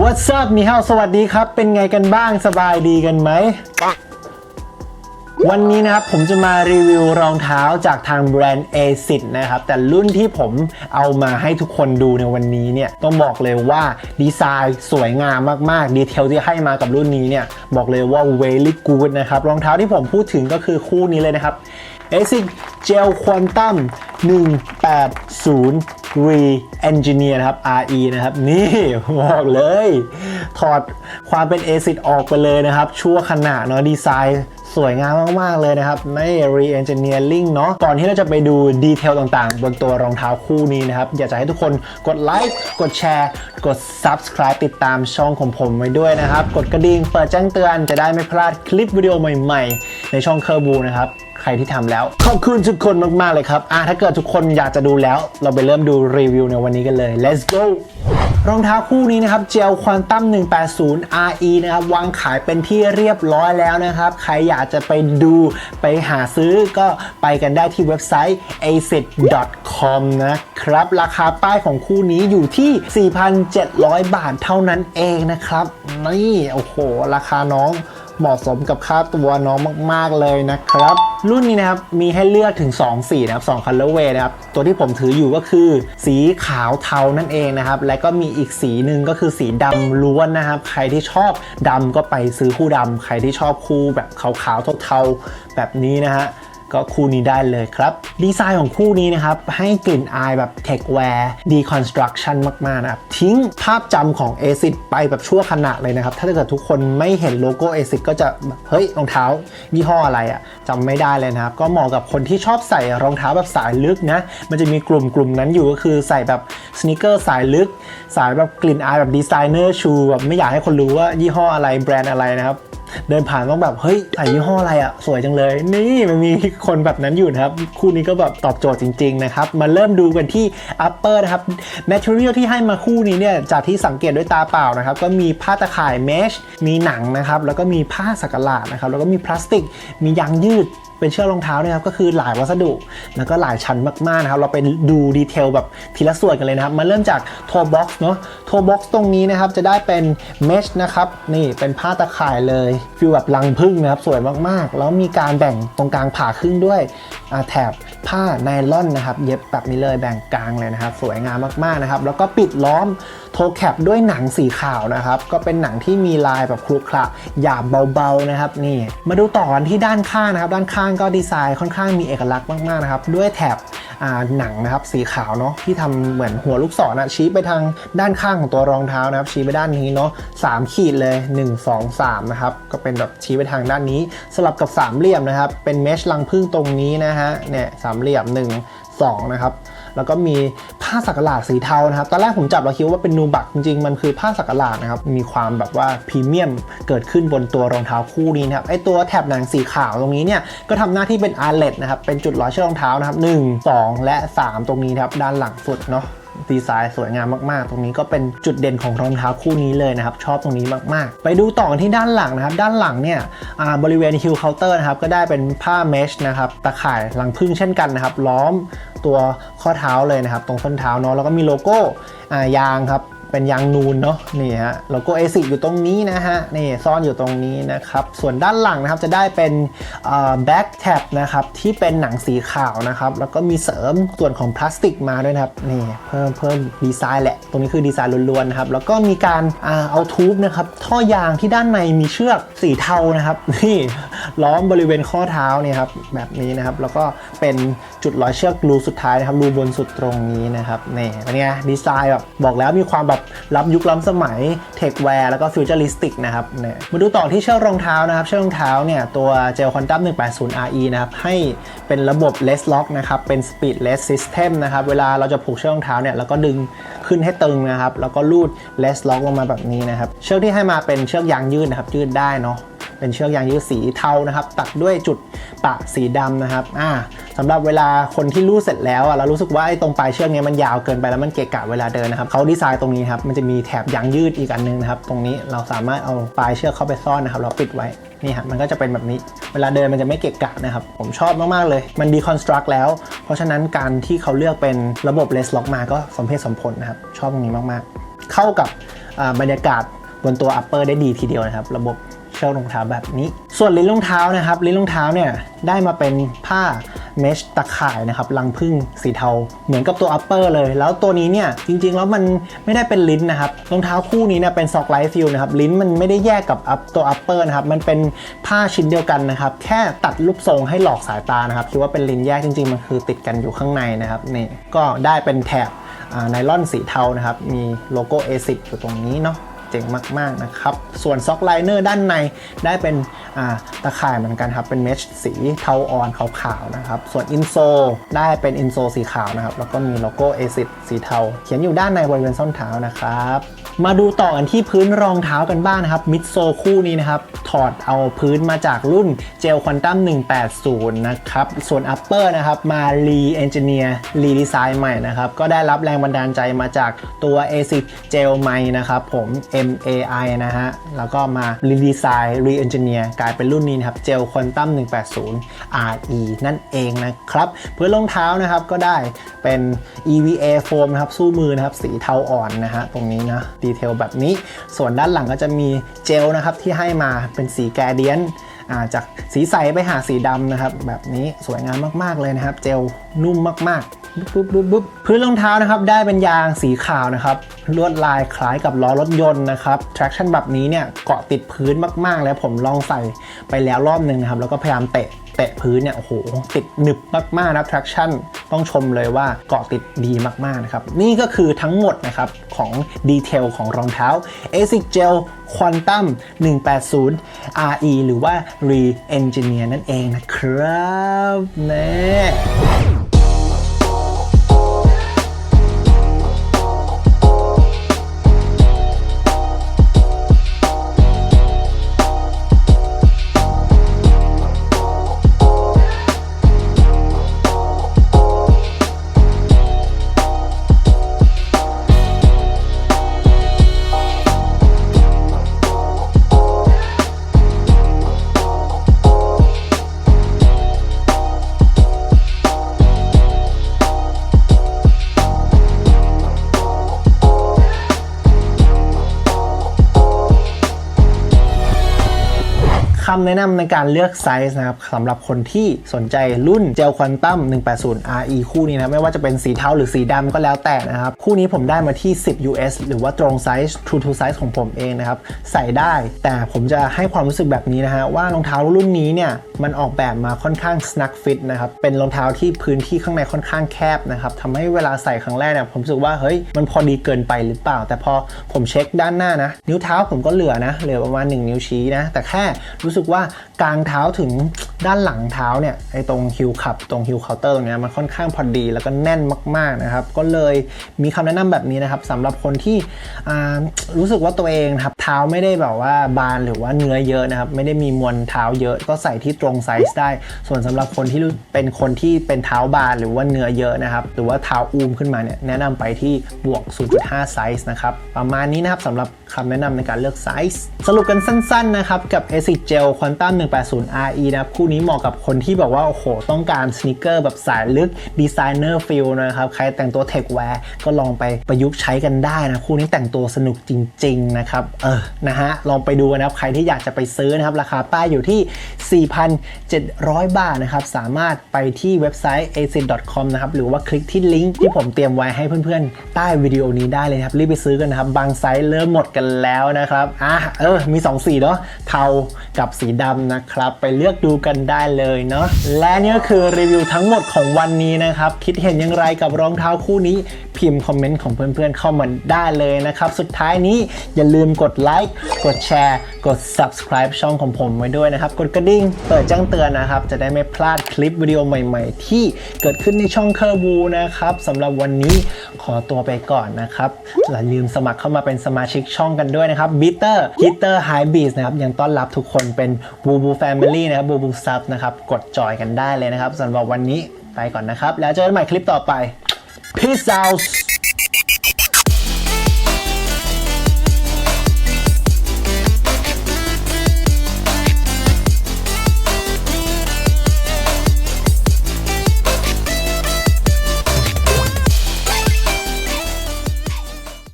What's up มีเฮาสวัสดีครับ เป็นไงกันบ้างสบายดีกันไหม วันนี้นะครับผมจะมารีวิวรองเท้าจากทางแบรนด์ ASIC นะครับ แต่รุ่นที่ผมเอามาให้ทุกคนดูในวันนี้เนี่ย ต้องบอกเลยว่าดีไซน์สวยงามมากๆ ดีเทลที่ให้มากับรุ่นนี้เนี่ย บอกเลยว่า very good นะครับ รองเท้าที่ผมพูดถึงก็คือคู่นี้เลยนะครับ ASIC Gel Quantum 180 Re Engineer นะครับ RE นะครับ นี่บอกเลย ถอดความเป็น ASIC ออกไปเลยนะครับ ชั่วขณะเนาะดีไซน์ สวยงามมากๆเลยนะครับใน re-engineering เนาะก่อนที่เราจะไปดูดีเทลต่างๆ บนตัวรองเท้าคู่นี้นะครับ อยากจะให้ทุกคนกดไลค์กดแชร์ กด subscribe ติดตามช่องของผมไว้ด้วยนะครับ กดกระดิ่งเปิดแจ้งเตือนจะได้ไม่พลาดคลิปวิดีโอใหม่ๆ ในช่องเคอร์บูนะครับใครที่ทำแล้ว ขอบคุณทุกคนมาก ๆ เลยครับอะถ้าเกิดทุกคนอยากจะดูแล้ว เราไปเริ่มดูรีวิวในวันนี้กันเลย let's go รองเท้าคู่นี้นะครับเจลควอนตัม180 RE นะครับวางขายเป็นที่เรียบร้อยแล้วนะครับ ใครอยากจะไปดูไปหาซื้อก็ไปกันได้ที่เว็บไซต์ asit.com นะครับ ราคาป้ายของคู่นี้อยู่ที่ 4,700 บาทเท่านั้นเองนะครับ นี่ โอ้โห ราคาน้อง เหมาะสมกับค่าตัวน้องมาก ๆ เลยนะครับ รุ่นนี้นะครับ มีให้เลือกถึง 2 สีนะครับ2 colorway นะครับ ตัวที่ผมถืออยู่ก็คือ สีขาวเทานั่นเองนะครับ และก็มีอีกสีหนึ่งก็คือสีดำล้วนนะครับ ใครที่ชอบดำก็ไปซื้อคู่ดำใครที่ชอบคู่แบบขาวๆเทาๆแบบนี้นะฮะ ก็คู่นี้ได้เลยครับ ดีไซน์ของคู่นี้นะครับ ให้กลิ่นอายแบบ Tech Wear Deconstruction มาก ๆ นะครับ ทิ้งภาพจำของ ASIC ไปแบบชั่วขณะเลยนะครับ ถ้าเกิดทุกคนไม่เห็นโลโก้ ASIC ก็จะเฮ้ยรองเท้ายี่ห้ออะไรอะจำไม่ได้เลยนะครับ ก็เหมาะกับคนที่ชอบใส่รองเท้าแบบสายลึกนะ มันจะมีกลุ่มกลุ่มนั้นอยู่ก็คือใส่แบบสเน e เกอร์สายลึก สายแบบกลิ่นอายแบบดีไซเนอร์ชูแบบไม่อยากให้คนรู้ว่ายี่ห้ออะไรแบรนด์อะไรนะครับ เดินผ่านต้องแบบเฮ้ยใส่ยี่ห้ออะไรอะสวยจังเลย นี่มันมีคนแบบนั้นอยู่นะครับ คู่นี้ก็แบบตอบโจทย์จริง ๆ นะครับ มาเริ่มดูกันที่ upper นะครับ material ที่ให้มาคู่นี้เนี่ยจากที่สังเกตด้วยตาเปล่านะครับ ก็มีผ้าตะข่ายเมชมีหนังนะครับ แล้วก็มีผ้าสักหลาดนะครับ แล้วก็มีพลาสติก มียางยืด เป็นเชือกรองเท้านะครับก็คือหลายวัสดุ แล้วก็หลายชั้นมากๆนะครับเราไปดูดีเทลแบบทีละส่วนกันเลยนะครับมาเริ่มจากโทบ็อกซ์เนาะโทบ็อกซ์ตรงนี้นะครับจะได้เป็นเมชนะครับนี่เป็นผ้าตะข่ายเลยฟิลแบบลังพึ่งนะครับสวยมากๆ แล้วมีการแบ่งตรงกลางผ่าครึ่งด้วยแถบผ้าไนล่อนนะครับเย็บแบบนี้เลยแบ่งกลางเลยนะครับ สวยงามมากๆนะครับ แล้วก็ปิดล้อม โทแคปด้วยหนังสีขาวนะครับ ก็เป็นหนังที่มีลายแบบครุขระหยาบเบาๆนะครับนี่ มาดูต่อกันที่ด้านข้างนะครับ ด้านข้างก็ดีไซน์ค่อนข้างมีเอกลักษณ์มากๆนะครับ ด้วยแถบหนังนะครับสีขาวเนาะที่ทำเหมือนหัวลูกศรนะชี้ไปทางด้านข้างของตัวรองเท้านะครับ ชี้ไปด้านนี้เนาะสามขีดเลย 1 2 3 นะครับ ก็เป็นแบบชี้ไปทางด้านนี้ สลับกับสามเหลี่ยมนะครับ เป็นเมชลังพึ่งตรงนี้นะฮะเนี่ยสามเหลี่ยม1 2นะครับแล้วก็มีผ้าสักหลาดสีเทานะครับ ตอนแรกผมจับเราคิดว่าเป็นนูบักจริงๆ มันคือผ้าสักหลาดนะครับ มีความแบบว่าพรีเมียมเกิดขึ้นบนตัวรองเท้าคู่นี้นะครับ ไอตัวแถบหนังสีขาวตรงนี้เนี่ย ก็ทำหน้าที่เป็นอาร์เลตนะครับ เป็นจุดร้อยเชือกรองเท้านะครับ1 2และ 3 ตรงนี้นะครับ ด้านหลังสุดเนาะ ดีไซน์สวยงามมากๆ ตรงนี้ก็เป็นจุดเด่นของรองเท้าคู่นี้เลยนะครับ ชอบตรงนี้มากๆ ไปดูต่อกันที่ด้านหลังนะครับ ด้านหลังเนี่ยบริเวณฮิลเคาน์เตอร์นะครับ ก็ได้เป็นผ้าเมชนะครับ ตะข่ายหลังพึ่งเช่นกันนะครับ ล้อมตัวข้อเท้าเลยนะครับ ตรงส้นเท้าเนาะแล้วก็มีโลโก้ยางครับ เป็นยางนูนเนาะนี่ฮะโลโก้เอซิอยู่ตรงนี้นะฮะนี่ซ่อนอยู่ตรงนี้นะครับส่วนด้านหลังนะครับจะได้เป็นแบ็กแท็บนะครับที่เป็นหนังสีขาวนะครับแล้วก็มีเสริมส่วนของพลาสติกมาด้วยนะครับนี่เพิ่มเพิ่มดีไซน์แหละ ตรงนี้คือดีไซน์ล้วนๆนะครับแล้วก็มีการเอาทูบนะครับท่อยางที่ด้านในมีเชือกสีเทานะครับนี่ ล้อมบริเวณข้อเท้าเนี่ยครับแบบนี้นะครับ แล้วก็เป็นจุดร้อยเชือกรูสุดท้ายนะครับรูบนสุดตรงนี้นะครับนี่เป็นไงดีไซน์แบบบอกแล้วมีความแบบล้ำยุคล้ำสมัยเทคแวร์แล้วก็ฟิวเจอริสติกนะครับเนี่ยมาดูต่อที่เชือกรองเท้านะครับ เชือกรองเท้าเนี่ยตัวเจลคอนตัม 180 RE นะครับให้เป็นระบบ less lock นะครับเป็น speedless system นะครับเวลาเราจะผูกเชือกรองเท้าเนี่ยเราก็ดึงขึ้นให้ตึงนะครับ แล้วก็ลูด less lock ลงมาแบบนี้นะครับ เชือกที่ให้มาเป็นเชือกยางยืดนะครับยืดได้เนาะ เป็นเชือกยางยืดสีเทานะครับ ตัดด้วยจุดปะสีดำนะครับอ่าสำหรับเวลาคนที่รูดเสร็จแล้วอะเรารู้สึกว่าไอ้ตรงปลายเชือกเนี้ยมันยาวเกินไปแล้วมันเกะกะเวลาเดินนะครับเขาดีไซน์ตรงนี้ครับมันจะมีแถบยางยืดอีกอันนึงนะครับ ตรงนี้เราสามารถเอาปลายเชือกเข้าไปซ่อนนะครับ เราปิดไว้นี่ครับมันก็จะเป็นแบบนี้ เวลาเดินมันจะไม่เกะกะนะครับ ผมชอบมาก ๆ เลย มันดีคอนสตรักแล้ว เพราะฉะนั้นการที่เขาเลือกเป็นระบบเลสล็อกมาก็สมเหตุสมผลนะครับ ชอบตรงนี้มาก ๆ เข้ากับบรรยากาศบนตัว upper ได้ดีทีเดียวนะครับ ระบบ ชือกรองเท้าแบบนี้ ส่วนลิ้นรองเท้านะครับ ลิ้นรองเท้าเนี่ยได้มาเป็นผ้าเมชตะข่ายนะครับรังพึ่งสีเทาเหมือนกับตัว upper เลย แล้วตัวนี้เนี่ยจริงๆ แล้วมันไม่ได้เป็นลิ้นนะครับรองเท้าคู่นี้เนี่ยเป็นซอกไลท์ฟิลนะครับลิ้นมันไม่ได้แยกกับ up ตัว upper นะครับมันเป็นผ้าชิ้นเดียวกันนะครับแค่ตัดรูปทรงให้หลอกสายตานะครับคิดว่าเป็นลิ้นแยกจริงๆ มันคือติดกันอยู่ข้างในนะครับนี่ก็ได้เป็นแถบไนลอนสีเทานะครับมีโลโก้ A10 อยู่ตรงนี้เนาะ เจ๋งมากๆนะครับ ส่วนซ็อกไลเนอร์ด้านในได้เป็นตะข่ายเหมือนกันครับ เป็นเมชสีเทาอ่อนขาวๆนะครับ ส่วนอินโซได้เป็นอินโซสีขาวนะครับ แล้วก็มีโลโก้เอซิสีเทา เขียนอยู่ด้านในบริเวณส้นเท้านะครับ มาดูต่อกันที่พื้นรองเท้ากันบ้างนะครับมิดโซคู่นี้นะครับ ถอดเอาพื้นมาจากรุ่นเจลควอนตัม180 นะครับ ส่วนอัปเปอร์นะครับ มารีเอนจิเนียร์รีดีไซน์ใหม่นะครับ ก็ได้รับแรงบันดาลใจมาจากตัว ASIC Gel ไมนะครับผม MAI นะฮะ แล้วก็มารีดีไซน์รีเอนจิเนียร์กลายเป็นรุ่นนี้นะครับ Gel Quantum 180 RE นั่นเองนะครับพื้นรองเท้านะครับก็ได้เป็น EVA foam นะครับสู้มือนะครับสีเทาอ่อนนะฮะตรงนี้นะดีเทลแบบนี้ ส่วนด้านหลังก็จะมีเจลนะครับที่ให้มาเป็นสีแกเดียนอ่าจากสีใสไปหาสีดำนะครับ แบบนี้สวยงามมากๆเลยนะครับ เจลนุ่มมากๆ ปุ๊บปุ๊บปุ๊บพื้นรองเท้านะครับได้เป็นยางสีขาวนะครับลวดลายคล้ายกับล้อรถยนต์นะครับ traction แบบนี้เนี่ยเกาะติดพื้นมาก ๆ แล้วผมลองใส่ไปแล้วรอบหนึ่งนะครับ แล้วก็พยายามเตะเตะพื้นเนี่ยโอ้โหติดหนึบมากๆนะ traction ต้องชมเลยว่าเกาะติดดีมากๆนะครับ นี่ก็คือทั้งหมดนะครับ ของดีเทลของรองเท้า ASIC Gel Quantum 180 RE หรือว่า Re-Engineer นั่นเองนะครับเน่ คำแนะนำในการเลือกไซส์นะครับสำหรับคนที่สนใจรุ่นเจลควอนตัม180 RE คู่นี้นะไม่ว่าจะเป็นสีเทาหรือสีดำก็แล้วแต่นะครับ คู่นี้ผมได้มาที่ 10 US หรือว่าตรงไซส์ True to Size ของผมเองนะครับ ใส่ได้ แต่ผมจะให้ความรู้สึกแบบนี้นะฮะว่ารองเท้ารุ่นนี้เนี่ยมันออกแบบมาค่อนข้าง snug fit นะครับ เป็นรองเท้าที่พื้นที่ข้างในค่อนข้างแคบนะครับทำให้เวลาใส่ครั้งแรกเนี่ยผมรู้สึกว่าเฮ้ยมันพอดีเกินไปหรือเปล่า แต่พอผมเช็คด้านหน้านะ นิ้วเท้าผมก็เหลือนะเหลือประมาณ 1 นิ้วชี้นะแต่แค่รูู้้สึกว่ากลางเท้าถึงด้านหลังเท้าเนี่ยไอ้ตรงฮิลขับตรงฮิลเคาน์เตอร์ตรงเนี้ยมันค่อนข้างพอดีแล้วก็แน่นมากๆนะครับก็เลยมีคำแนะนำแบบนี้นะครับสำหรับคนที่รู้สึกว่าตัวเองครับเท้าไม่ได้แบบว่าบานหรือว่าเนื้อเยอะนะครับ ไม่ได้มีมวลเท้าเยอะก็ใส่ที่ตรงไซส์ได้ ส่วนสำหรับคนที่เป็นคนที่เป็นเท้าบานหรือว่าเนื้อเยอะนะครับ หรือว่าเท้าอูมขึ้นมาเนี่ยแนะนำไปที่บวก 0.5 ไซส์นะครับประมาณนี้นะครับสำหรับคำแนะนำในการเลือกไซส์สรุปกันสั้นๆนะครับกับ ASIC Gel Quantum 180 RE นะครับคู่นี้เหมาะกับคนที่บอกว่าโอ้โหต้องการสนิเกอร์แบบสายลึกดีไซเนอร์ฟิลนะครับใครแต่งตัวเทคแวร์ก็ลองไปประยุกต์ใช้กันได้นะคู่นี้แต่งตัวสนุกจริงๆนะครับเออนะฮะลองไปดูนะครับใครที่อยากจะไปซื้อนะครับราคาป้ายอยู่ที่ 4,700 บาทนะครับสามารถไปที่เว็บไซต์ acid.com นะครับหรือว่าคลิกที่ลิงก์ที่ผมเตรียมไว้ให้เพื่อนๆ ใต้วิดีโอนี้ได้เลยครับรีบไปซื้อกันนะครับบางไซส์เริ่มหมดกันแล้วนะครับอะเออมี 2 สีเนาะเทากับสีดำนะครับไปเลือกดูกันได้เลยเนาะและนี่ก็คือรีวิวทั้งหมดของวันนี้นะครับคิดเห็นอย่างไรกับรองเท้าคู่นี้พิมพ์คอมเมนต์ของเพื่อนๆ เข้ามาได้เลยนะครับสุดท้ายนี้อย่าลืมกดไลค์กดแชร์กด subscribe ช่องของผมไว้ด้วยนะครับ กดกระดิ่งเปิดแจ้งเตือนนะครับ จะได้ไม่พลาดคลิปวิดีโอใหม่ๆ ที่เกิดขึ้นในช่องเคอร์บูนะครับสำหรับวันนี้ขอตัวไปก่อนนะครับอย่าลืมสมัครเข้ามาเป็นสมาชิกช่องกันด้วยนะครับบิเตอร์ฮิเตอร์ไฮบีสนะครับยังต้อนรับทุกคนเป็นบูบูแฟมิลี่นะครับบูบูซับนะครับกดจอยกันได้เลยนะครับสำหรับวันนี้ไปก่อนนะครับ แล้วเจอกันใหม่คลิปต่อไป Peace out